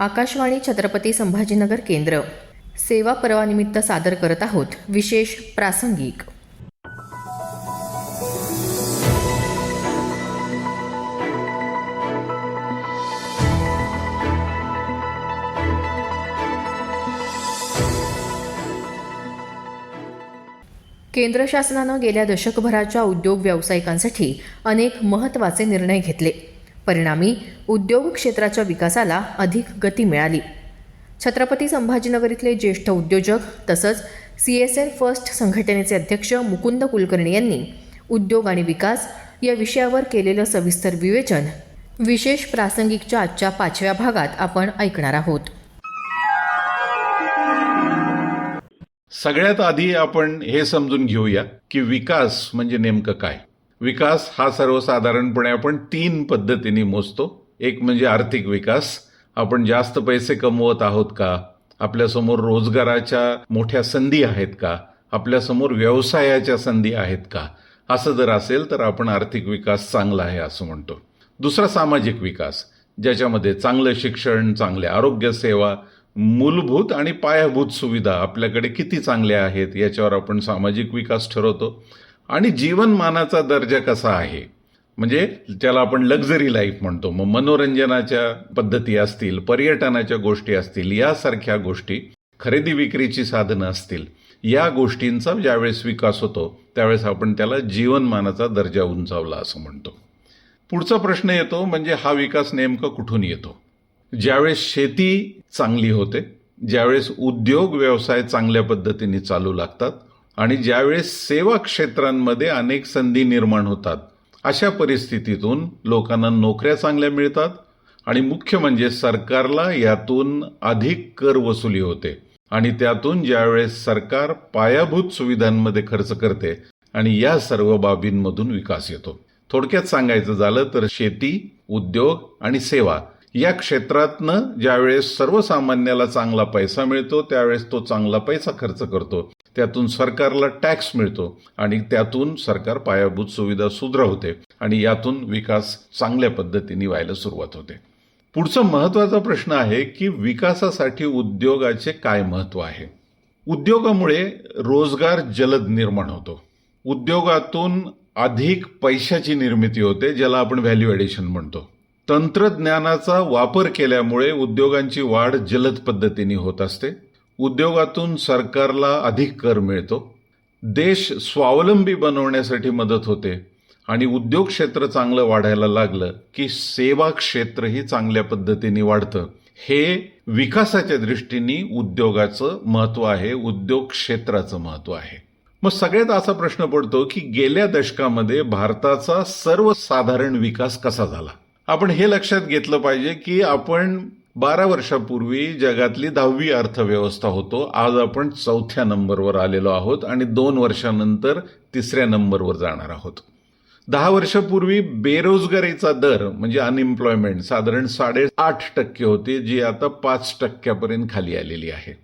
आकाशवाणी छत्रपती संभाजीनगर केंद्र. सेवा पर्वानिमित्त सादर करत आहोत विशेष प्रासंगिक. केंद्र शासनानं गेल्या दशकभराच्या उद्योग व्यावसायिकांसाठी अनेक महत्त्वाचे निर्णय घेतले. परिणामी उद्योग क्षेत्राच्या विकासाला अधिक गती मिळाली. छत्रपती संभाजीनगर इथले ज्येष्ठ उद्योजक तसंच सी एस एल फर्स्ट संघटनेचे अध्यक्ष मुकुंद कुलकर्णी यांनी उद्योग आणि विकास या विषयावर केलेलं सविस्तर विवेचन विशेष प्रासंगिकच्या आजच्या पाचव्या भागात आपण ऐकणार आहोत. सगळ्यात आधी आपण हे समजून घेऊया की विकास म्हणजे नेमकं काय. विकास हा सर्वसाधारणपणे आपण तीन पद्धतीने मोजतो. एक म्हणजे आर्थिक विकास. आपण जास्त पैसे कमवत आहोत का? आपल्यासमोर रोजगाराच्या मोठ्या संधी आहेत का? आपल्यासमोर व्यवसायाच्या संधी आहेत का? असं जर असेल तर आपण आर्थिक विकास चांगला आहे असं म्हणतो. दुसरा सामाजिक विकास ज्याच्यामध्ये चांगलं शिक्षण चांगले आरोग्य सेवा मूलभूत आणि पायाभूत सुविधा आपल्याकडे किती चांगल्या आहेत याच्यावर आपण सामाजिक विकास ठरवतो. आणि जीवनमानाचा दर्जा कसा आहे? म्हणजे ज्याला आपण लक्झरी लाईफ म्हणतो. मग मनोरंजनाच्या पद्धती असतील पर्यटनाच्या गोष्टी असतील यासारख्या गोष्टी खरेदी विक्रीची साधनं असतील या गोष्टींचा ज्यावेळेस विकास होतो त्यावेळेस आपण त्याला जीवनमानाचा दर्जा उंचावला असं म्हणतो. पुढचा प्रश्न येतो म्हणजे हा विकास नेमका कुठून येतो? ज्यावेळेस शेती चांगली होते ज्यावेळेस उद्योग व्यवसाय चांगल्या पद्धतीने चालू लागतात आणि ज्यावेळेस सेवा क्षेत्रांमध्ये अनेक संधी निर्माण होतात अशा परिस्थितीतून लोकांना नोकऱ्या चांगल्या मिळतात आणि मुख्य म्हणजे सरकारला यातून अधिक कर वसुली होते. आणि त्यातून ज्यावेळेस सरकार पायाभूत सुविधांमध्ये खर्च करते आणि या सर्व बाबींमधून विकास येतो. थोडक्यात सांगायचं झालं तर शेती उद्योग आणि सेवा या क्षेत्रातनं ज्यावेळेस सर्वसामान्याला चांगला पैसा मिळतो त्यावेळेस तो चांगला पैसा खर्च करतो. त्यातून सरकारला टॅक्स मिळतो आणि त्यातून सरकार पायाभूत सुविधा सुधरवते आणि यातून विकास चांगल्या पद्धतीने व्हायला सुरुवात होते. पुढचा महत्त्वाचा प्रश्न आहे की विकासासाठी उद्योगाचे काय महत्त्व आहे? उद्योगामुळे रोजगार जलद निर्माण होतो. उद्योगातून अधिक पैशाची निर्मिती होते ज्याला आपण व्हॅल्यू ॲडिशन म्हणतो. तंत्रज्ञानाचा वापर केल्यामुळे उद्योगांची वाढ जलद पद्धतीने होत असते. उद्योगातून सरकारला अधिक कर मिळतो. देश स्वावलंबी बनवण्यासाठी मदत होते आणि उद्योग क्षेत्र चांगलं वाढायला लागलं की सेवा क्षेत्रही चांगल्या पद्धतीने वाढतं. हे विकासाच्या दृष्टीने उद्योगाचं महत्त्व आहे उद्योग क्षेत्राचं महत्त्व आहे. मग सगळ्यात असा प्रश्न पडतो की गेल्या दशकामध्ये भारताचा सर्वसाधारण विकास कसा झाला? आपण हे लक्षात घेतलं पाहिजे की आपण बारा वर्षापूर्वी जगातली दहावी अर्थव्यवस्था होतो. आज आपण चौथ्या नंबरवर आलेलो आहोत आणि दोन वर्षानंतर तिसऱ्या नंबरवर जाणार आहोत. दहा वर्षापूर्वी बेरोजगारीचा दर म्हणजे अनएम्प्लॉयमेंट साधारण साडेआठ टक्के होती जी आता पाच टक्क्यापर्यंत खाली आलेली आहे.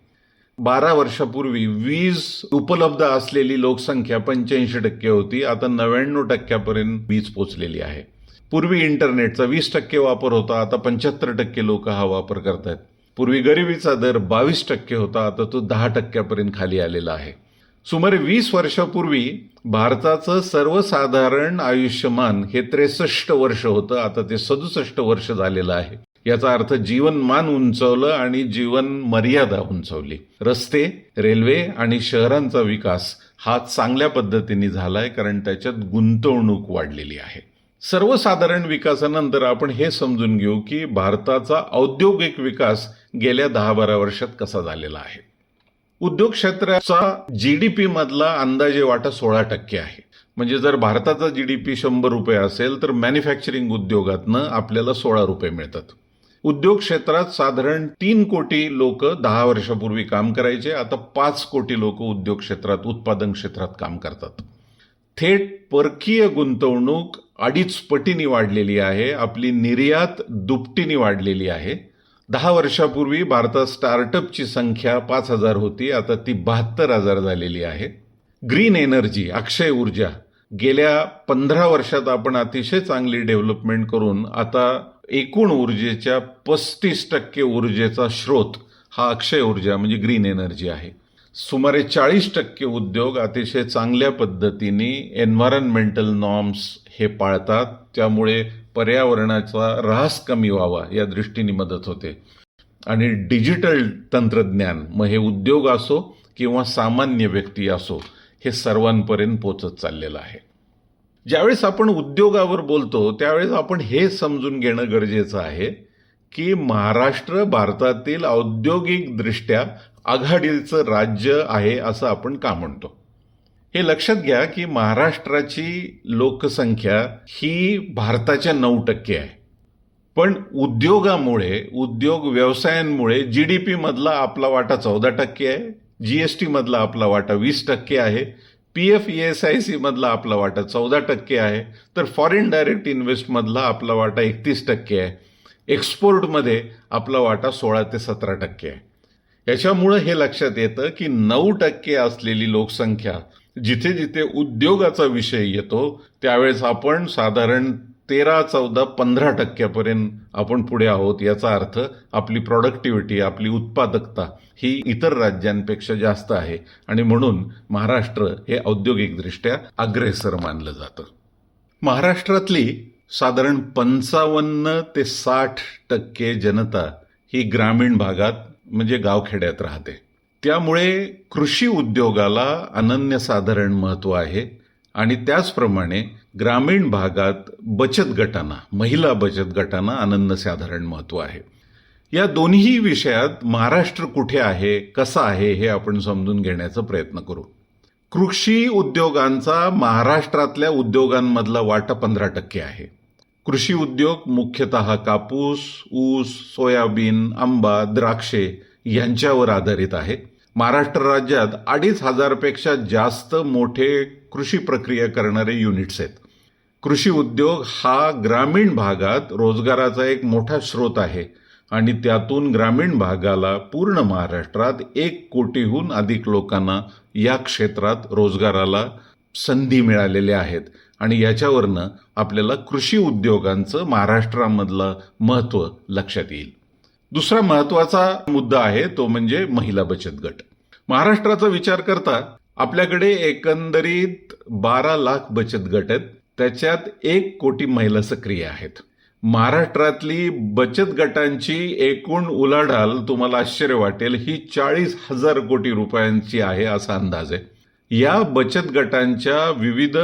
बारा वर्षापूर्वी वीज उपलब्ध असलेली लोकसंख्या पंच्याऐंशी टक्के होती आता नव्याण्णव टक्क्यापर्यंत वीज पोचलेली आहे. पूर्वी इंटरनेटचा वीस टक्के वापर होता आता पंच्याहत्तर टक्के लोक हा वापर करतायत. पूर्वी गरिबीचा दर बावीस टक्के होता आता तो दहा टक्क्यापर्यंत खाली आलेला आहे. सुमारे वीस वर्षापूर्वी भारताचं सर्वसाधारण आयुष्यमान हे त्रेसष्ट वर्ष होतं आता ते सदुसष्ट वर्ष झालेलं आहे. याचा अर्थ जीवनमान उंचवलं आणि जीवन मर्यादा उंचवली. रस्ते रेल्वे आणि शहरांचा विकास हा चांगल्या पद्धतीने झालाय कारण त्याच्यात गुंतवणूक वाढलेली आहे. सर्वसाधारण विकासानंतर आपण हे समजून घेऊ की भारताचा औद्योगिक विकास गेल्या दहा बारा वर्षात कसा झालेला आहे. उद्योग क्षेत्राचा जीडीपी मधला अंदाजे वाटा सोळा टक्के आहे. म्हणजे जर भारताचा जीडीपी शंभर रुपये असेल तर मॅन्युफॅक्चरिंग उद्योगातनं आपल्याला सोळा रुपये मिळतात. उद्योग क्षेत्रात साधारण तीन कोटी लोक दहा वर्षापूर्वी काम करायचे आता पाच कोटी लोक उद्योग क्षेत्रात उत्पादन क्षेत्रात काम करतात. थेट परकीय गुंतवणूक अडीच पटीनी वाढलेली आहे. आपली निर्यात दुपटीने वाढलेली आहे. दहा वर्षापूर्वी भारतात स्टार्टअपची संख्या पाच हजार होती. आता ती बहात्तर हजार झालेली आहे. ग्रीन एनर्जी अक्षय ऊर्जा. गेल्या पंधरा वर्षात आपण अतिशय चांगली डेव्हलपमेंट करून आता एकूण ऊर्जेच्या पस्तीस टक्के ऊर्जेचा स्रोत हा अक्षय ऊर्जा म्हणजे ग्रीन एनर्जी आहे. सुमारे चाळीस टक्के उद्योग अतिशय चांगल्या पद्धतीने एन्व्हायरमेंटल नॉर्म्स हे पाळतात त्यामुळे पर्यावरणाचा ऱ्हास कमी व्हावा या दृष्टीने मदत होते. आणि डिजिटल तंत्रज्ञान मग हे उद्योग असो किंवा सामान्य व्यक्ती असो हे सर्वांपर्यंत पोचत चाललेलं आहे. ज्यावेळेस आपण उद्योगावर बोलतो त्यावेळेस आपण हे समजून घेणं गरजेचं आहे की महाराष्ट्र भारतातील औद्योगिकदृष्ट्या आघाडीचं राज्य आहे असं आपण का म्हणतो? हे लक्षात घ्या की महाराष्ट्राची लोकसंख्या ही भारताच्या नऊ टक्के आहे. पण उद्योगामुळे उद्योग व्यवसायांमुळे जी डी पीमधला आपला वाटा चौदा टक्के आहे जी एस टीमधला आपला वाटा वीस टक्के आहे P F E S I सीमधला आपला वाटा चौदा टक्के आहे तर फॉरेन डायरेक्ट इन्व्हेस्टमधला आपला वाटा एकतीस टक्के आहे एक्सपोर्टमध्ये आपला वाटा सोळा ते सतरा टक्के आहे. याच्यामुळं हे लक्षात येतं की नऊ टक्के असलेली लोकसंख्या जिथे जिथे उद्योगाचा विषय येतो त्यावेळेस आपण साधारण तेरा चौदा पंधरा टक्क्यापर्यंत आपण पुढे आहोत याचा अर्थ आपली प्रॉडक्टिव्हिटी आपली उत्पादकता ही इतर राज्यांपेक्षा जास्त आहे. आणि म्हणून महाराष्ट्र हे औद्योगिकदृष्ट्या अग्रेसर मानलं जातं. महाराष्ट्रातली साधारण पंचावन्न ते साठ टक्के जनता ही ग्रामीण भागात म्हणजे गावखेड्यात राहते. त्यामुळे कृषी उद्योगाला अनन्यसाधारण महत्त्व आहे आणि त्याचप्रमाणे ग्रामीण भागात बचत गटांना महिला बचत गटांना अनन्यसाधारण महत्त्व आहे. या दोन्ही विषयात महाराष्ट्र कुठे आहे कसा आहे हे आपण समजून घेण्याचा प्रयत्न करू. कृषी उद्योगांचा महाराष्ट्रातल्या उद्योगांमधला वाटा पंधरा टक्के आहे. कृषी उद्योग मुख्यतः कापूस ऊस सोयाबीन आंबा द्राक्षे यांच्यावर आधारित आहे. महाराष्ट्र राज्यात अडीच हजारपेक्षा जास्त मोठे कृषी प्रक्रिया करणारे युनिट्स आहेत. कृषी उद्योग हा ग्रामीण भागात रोजगाराचा एक मोठा स्रोत आहे आणि त्यातून ग्रामीण भागाला पूर्ण महाराष्ट्रात एक कोटीहून अधिक लोकांना या क्षेत्रात रोजगाराला संधी मिळालेल्या आहेत. आणि याच्यावरनं आपल्याला कृषी उद्योगांचं महाराष्ट्रामधलं महत्त्व लक्षात येईल. दुसरा महत्त्वाचा मुद्दा आहे तो म्हणजे महिला बचत गट. महाराष्ट्राचा विचार करता आपल्याकडे एकंदरीत बारा लाख बचत गट आहेत त्याच्यात एक कोटी महिला सक्रिय आहेत. महाराष्ट्रातली बचत गटांची एकूण उलाढाल तुम्हाला आश्चर्य वाटेल ही चाळीस हजार कोटी रुपयांची आहे असा अंदाज आहे. या बचत गटांच्या विविध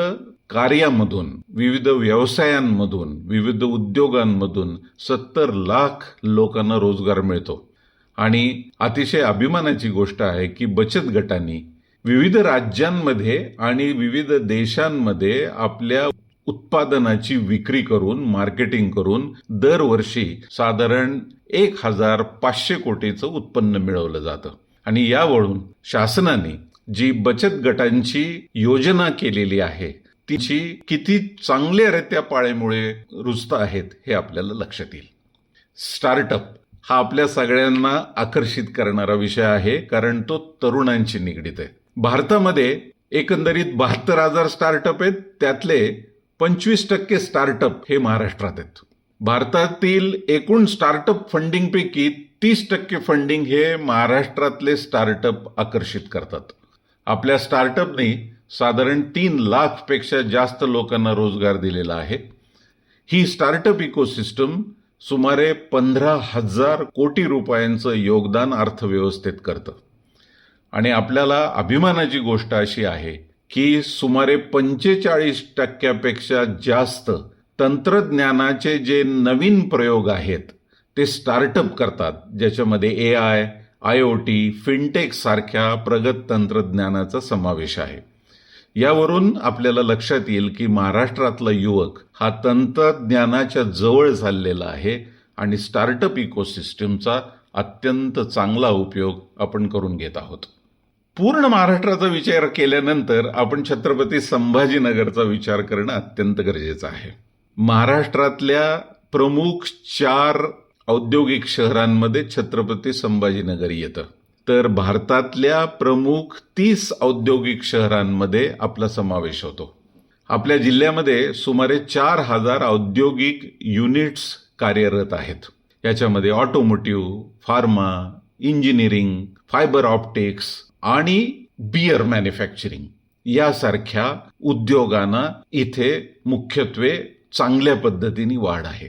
कार्यामधून विविध व्यवसायांमधून विविध उद्योगांमधून सत्तर लाख लोकांना रोजगार मिळतो. आणि अतिशय अभिमानाची गोष्ट आहे की बचत गटांनी विविध राज्यांमध्ये आणि विविध देशांमध्ये आपल्या उत्पादनाची विक्री करून मार्केटिंग करून दरवर्षी साधारण एक हजार पाचशे कोटीचं उत्पन्न मिळवलं जातं. आणि यावरून शासनाने जी बचत गटांची योजना केलेली आहे तिची किती चांगल्यारित्या पाळेमुळे रुजत आहेत हे आपल्याला लक्षात येईल. स्टार्टअप हा आपल्या सगळ्यांना आकर्षित करणारा विषय आहे कारण तो तरुणांशी निगडीत आहे. भारतामध्ये एकंदरीत बहात्तर हजार स्टार्टअप आहेत त्यातले पंचवीस टक्के स्टार्टअप हे महाराष्ट्रात आहेत. भारतातील एकूण स्टार्टअप फंडिंगपैकी तीस टक्के फंडिंग हे महाराष्ट्रातले स्टार्टअप आकर्षित करतात. आपल्या स्टार्टअपनी साधारण तीन लाखपेक्षा जास्त लोकांना रोजगार दिलेला आहे. ही स्टार्टअप इकोसिस्टम सुमारे पंधरा हजार कोटी रुपयांचं योगदान अर्थव्यवस्थेत करतं. आणि आपल्याला अभिमानाची गोष्ट अशी आहे की सुमारे पंचेचाळीस टक्क्यापेक्षा जास्त तंत्रज्ञानाचे जे नवीन प्रयोग आहेत ते स्टार्टअप करतात. ज्याच्यामध्ये A I I O T fintech सारख्या प्रगत तंत्रज्ञानाचा समावेश आहे. यावरून आपल्याला लक्षात येईल की महाराष्ट्रातला युवक हा तंत्रज्ञानाच्या जवळ चाललेला आहे आणि स्टार्टअप इकोसिस्टमचा अत्यंत चांगला उपयोग आपण करून घेत आहोत. पूर्ण महाराष्ट्राचा विचार केल्यानंतर आपण छत्रपती संभाजीनगरचा विचार करणं अत्यंत गरजेचं आहे. महाराष्ट्रातल्या प्रमुख चार औद्योगिक शहरांमध्ये छत्रपती संभाजीनगर येतं. तर भारतातल्या प्रमुख तीस औद्योगिक शहरांमध्ये आपला समावेश होतो. आपल्या जिल्ह्यामध्ये सुमारे चार हजार औद्योगिक युनिट्स कार्यरत आहेत. याच्यामध्ये automotive pharma engineering fibre optics आणि बियर मॅन्युफॅक्चरिंग यासारख्या उद्योगांना इथे मुख्यत्वे चांगल्या पद्धतीने वाढ आहे.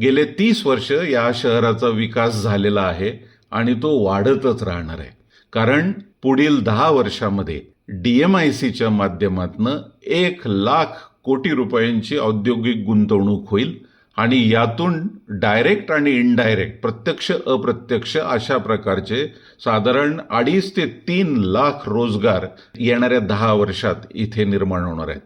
गेले तीस वर्ष या शहराचा विकास झालेला आहे. आणि तो वाढतच राहणार आहे. कारण पुढील दहा वर्षामध्ये डीएमआयसीच्या माध्यमातनं एक लाख कोटी रुपयांची औद्योगिक गुंतवणूक होईल आणि यातून डायरेक्ट आणि इनडायरेक्ट प्रत्यक्ष अप्रत्यक्ष अशा प्रकारचे साधारण अडीच ते तीन लाख रोजगार येणाऱ्या दहा वर्षात इथे निर्माण होणार आहेत.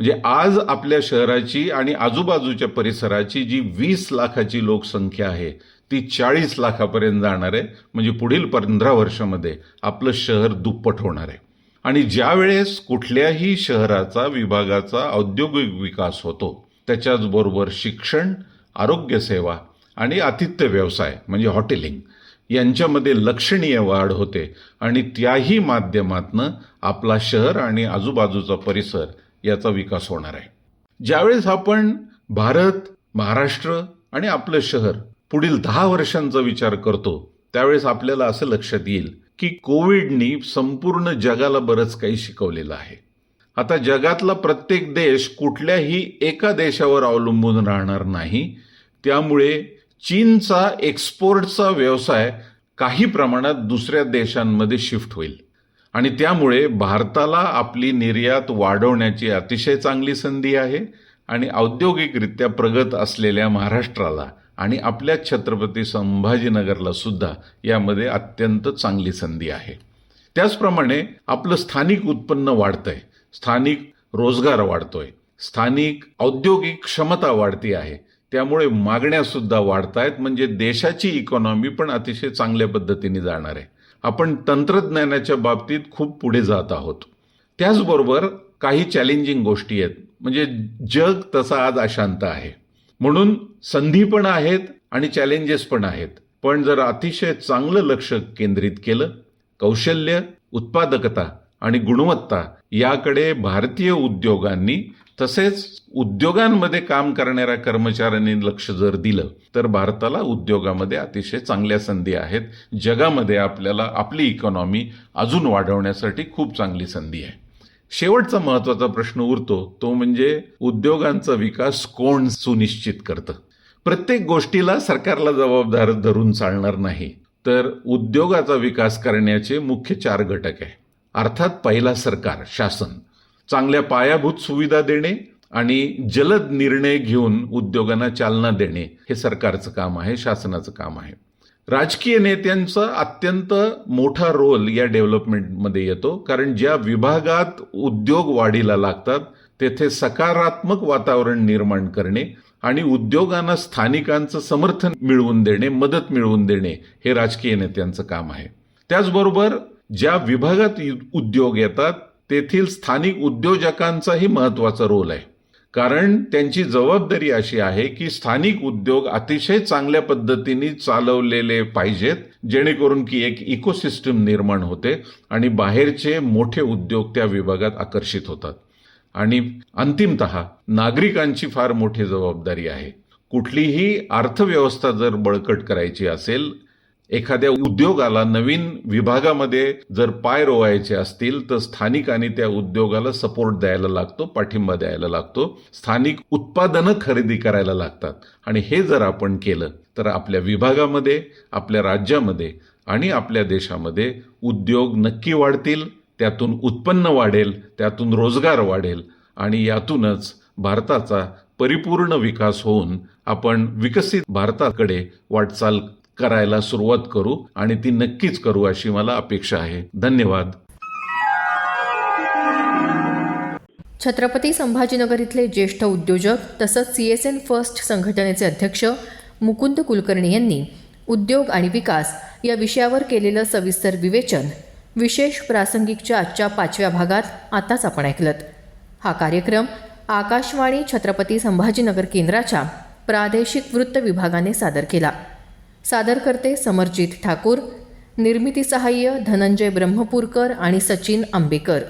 म्हणजे आज आपल्या शहराची आणि आजूबाजूच्या परिसराची जी वीस लाखाची लोकसंख्या आहे ती चाळीस लाखापर्यंत जाणार आहे. म्हणजे पुढील पंधरा वर्षामध्ये आपलं शहर दुप्पट होणार आहे. आणि ज्यावेळेस कुठल्याही शहराचा विभागाचा औद्योगिक विकास होतो त्याच्याच बरोबर शिक्षण आरोग्यसेवा आणि आतिथ्य व्यवसाय म्हणजे हॉटेलिंग यांच्यामध्ये लक्षणीय वाढ होते. आणि त्याही माध्यमातनं आपला शहर आणि आजूबाजूचा परिसर याचा विकास होणार आहे. ज्यावेळेस आपण भारत महाराष्ट्र आणि आपलं शहर पुढील दहा वर्षांचा विचार करतो त्यावेळेस आपल्याला असं लक्षात येईल की कोविडनी संपूर्ण जगाला बरंच काही शिकवलेलं आहे. आता जगातला प्रत्येक देश कुठल्याही एका देशावर अवलंबून राहणार नाही. त्यामुळे चीनचा एक्सपोर्टचा व्यवसाय काही प्रमाणात दुसऱ्या देशांमध्ये शिफ्ट होईल. आणि त्यामुळे भारताला आपली निर्यात वाढवण्याची अतिशय चांगली संधी आहे आणि औद्योगिकरित्या प्रगत असलेल्या महाराष्ट्राला आणि आपल्या छत्रपती संभाजीनगरला सुद्धा यामध्ये अत्यंत चांगली संधी आहे. त्याचप्रमाणे आपलं स्थानिक उत्पन्न वाढतंय. स्थानिक रोजगार वाढतोय. स्थानिक औद्योगिक क्षमता वाढती आहे. त्यामुळे मागण्या सुद्धा वाढत आहेत म्हणजे देशाची इकॉनॉमी पण अतिशय चांगल्या पद्धतीने जाणार आहे. आपण तंत्रज्ञानाच्या बाबतीत खूप पुढे जात आहोत. त्याचबरोबर काही चॅलेंजिंग गोष्टी आहेत. म्हणजे जग तसा आज अशांत आहे. म्हणून संधी पण आहेत आणि चॅलेंजेस पण आहेत. पण जर अतिशय चांगलं लक्ष केंद्रित केलं कौशल्य उत्पादकता आणि गुणवत्ता याकडे भारतीय उद्योगांनी तसेच उद्योगांमध्ये काम करणाऱ्या कर्मचाऱ्यांनी लक्ष जर दिलं तर भारताला उद्योगामध्ये अतिशय चांगल्या संधी आहेत. जगामध्ये आपल्याला आपली इकॉनॉमी अजून वाढवण्यासाठी खूप चांगली संधी आहे. शेवटचा महत्त्वाचा प्रश्न उरतो तो म्हणजे उद्योगांचा विकास कोण सुनिश्चित करतं? प्रत्येक गोष्टीला सरकारला जबाबदार धरून चालणार नाही. तर उद्योगाचा विकास करण्याचे मुख्य चार घटक आहे. अर्थात पहिला सरकार शासन. चांगल्या पायाभूत सुविधा देणे आणि जलद निर्णय घेऊन उद्योगांना चालना देणे हे सरकारचं काम आहे शासनाचं काम आहे. राजकीय नेत्यांचा अत्यंत मोठा रोल या डेव्हलपमेंटमध्ये येतो. कारण ज्या विभागात उद्योग वाढीला लागतात तेथे सकारात्मक वातावरण निर्माण करणे आणि उद्योगांना स्थानिकांचं समर्थन मिळवून देणे मदत मिळवून देणे हे राजकीय नेत्यांचं काम आहे. त्याचबरोबर ज्या विभागात उद्योग येतात तेथील स्थानिक उद्योजकांचाही महत्त्वाचा रोल आहे. कारण त्यांची जबाबदारी अशी आहे की स्थानिक उद्योग अतिशय चांगल्या पद्धतीने चालवलेले पाहिजेत जेणेकरून की एक इकोसिस्टम निर्माण होते आणि बाहेरचे मोठे उद्योग त्या विभागात आकर्षित होतात. आणि अंतिमत नागरिकांची फार मोठी जबाबदारी आहे. कुठलीही अर्थव्यवस्था जर बळकट करायची असेल एखाद्या उद्योगाला नवीन विभागामध्ये जर पाय रोवायचे असतील तर स्थानिकांनी त्या उद्योगाला सपोर्ट द्यायला लागतो पाठिंबा द्यायला लागतो. स्थानिक उत्पादनं खरेदी करायला लागतात. आणि हे जर आपण केलं तर आपल्या विभागामध्ये आपल्या राज्यामध्ये आणि आपल्या देशामध्ये उद्योग नक्की वाढतील त्यातून उत्पन्न वाढेल त्यातून रोजगार वाढेल आणि यातूनच भारताचा परिपूर्ण विकास होऊन आपण विकसित भारताकडे वाटचाल करायला सुरुवात करू आणि ती नक्कीच करू अशी मला अपेक्षा आहे. धन्यवाद. छत्रपती संभाजीनगर इथले ज्येष्ठ उद्योजक तसंच सी एस एन फर्स्ट संघटनेचे अध्यक्ष मुकुंद कुलकर्णी यांनी उद्योग आणि विकास या विषयावर केलेलं सविस्तर विवेचन विशेष प्रासंगिकच्या आजच्या पाचव्या भागात आताच आपण ऐकलत. हा कार्यक्रम आकाशवाणी छत्रपती संभाजीनगर केंद्राच्या प्रादेशिक वृत्त विभागाने सादर केला. सादर करते समरजित ठाकूर. निर्मिती सहाय्य धनंजय ब्रह्मपूरकर आणि सचिन आंबेकर.